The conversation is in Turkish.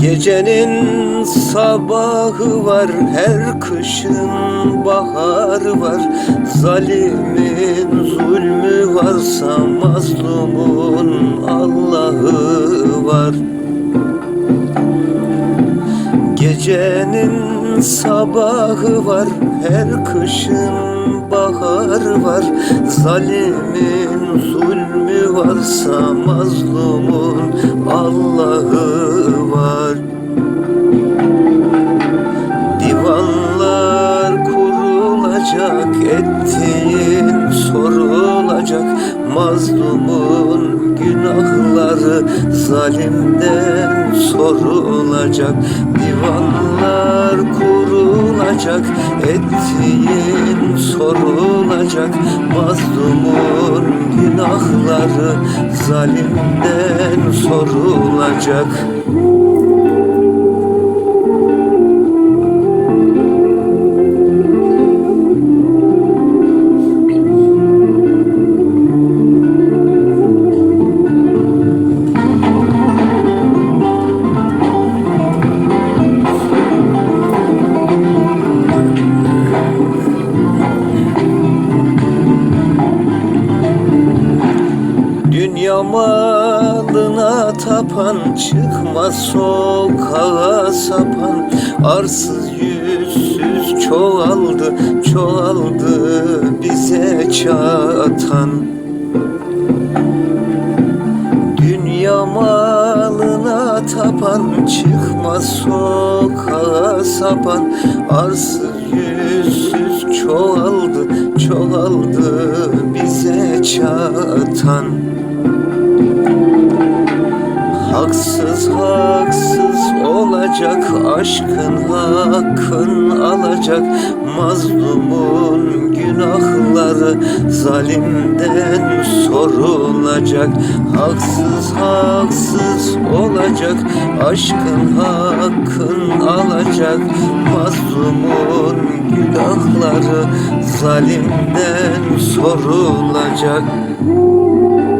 Gecenin sabahı var, her kışın baharı var. Zalimin zulmü varsa mazlumun Allah'ı var. Gecenin sabahı var, her kışın baharı var. Zalimin zulmü varsa mazlumun Allah'ı ettiğin sorulacak Mazlumun günahları zalimden sorulacak Divanlar kurulacak, ettiğin sorulacak Mazlumun günahları zalimden sorulacak Dünya malına tapan çıkmaz sokağa sapan Arsız yüzsüz çoğaldı çoğaldı bize çatan. Dünya malına tapan çıkmaz sokağa sapan Arsız yüzsüz çoğaldı çoğaldı bize çatan Haksız haksız olacak aşkın hakkın alacak Mazlumun günahları zalimden sorulacak. Haksız haksız olacak aşkın hakkın alacak Mazlumun günahları zalimden sorulacak